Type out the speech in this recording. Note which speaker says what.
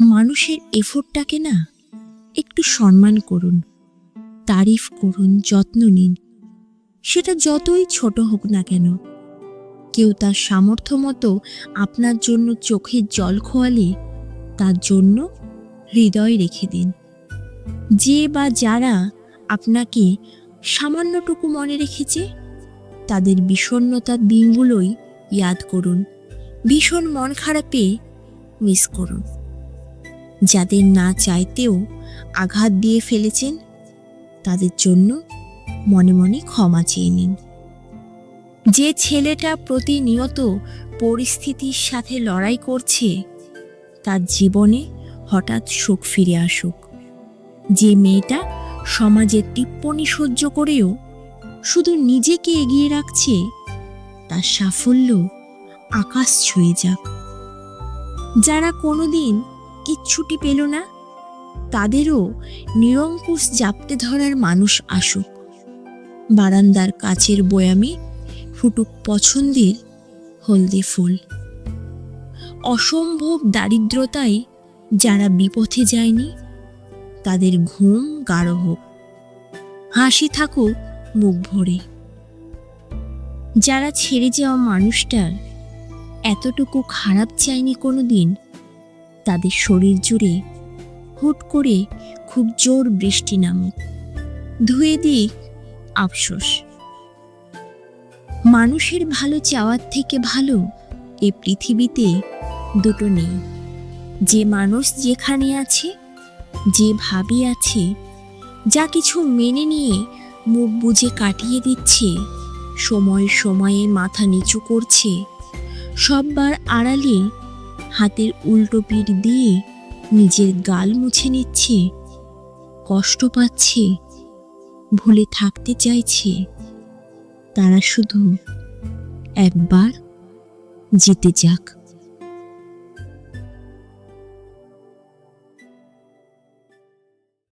Speaker 1: মানুষের এফোর্টটাকে না একটু সম্মান করুন, তারিফ করুন, যত্ন নিন। সেটা যতই ছোট হোক না কেন, কেউ তার সামর্থ্য মতো আপনার জন্য চোখের জল খোয়ালে তার জন্য হৃদয় রেখে দিন। যে বা যারা আপনাকে সামান্যটুকু মনে রেখেছে, তাদের বিষণ্ণতার দিনগুলোই ইয়াদ করুন। ভীষণ মন খারাপে মিস করুন। যাদের না চাইতেও আঘাত দিয়ে ফেলেছেন, তাদের জন্য মনে মনে ক্ষমা চেয়ে নিন। যে ছেলেটা প্রতিনিয়ত পরিস্থিতির সাথে লড়াই করছে, তার জীবনে হঠাৎ সুখ ফিরে আসুক। যে মেয়েটা সমাজের টিপ্পনি সহ্য করেও শুধু নিজেকে এগিয়ে রাখছে, তার সাফল্য আকাশ ছুঁয়ে যাক। যারা কোনোদিন কিচ্ছুটি পেল না। তাদেরও নিরঙ্কুশ জাপটে ধরার মানুষ আসুক। বারান্দার কাছের বয়ামে ফুটুক পছন্দের হলদে ফুল। অসম্ভব দারিদ্রতায় যারা বিপথে যায়নি, তাদের ঘুম গাঢ় হোক। হাসি থাকুক মুখ ভরে। যারা ছেড়ে যাওয়া মানুষটার এতটুকু খারাপ চায়নি কোনো দিন তাদের শরীর জুড়ে হুট করে খুব জোর বৃষ্টি নামুক। ধুয়ে দিক আফসোস। মানুষের ভালো চাওয়ার থেকে ভালো এ পৃথিবীতে দুটো নেই। যে মানুষ যেখানে আছে, যে ভাবি আছে, যা কিছু মেনে নিয়ে মুখ বুজে কাটিয়ে দিচ্ছে, সময় সময়ে মাথা নিচু করছে, সববার আড়ালে হাতের উল্টো পিঠ দিয়ে নিজের গাল মুছে নিচ্ছে। কষ্ট পাচ্ছে। ভুলে থাকতে চাইছে। তারা শুধু একবার জিতে যাক।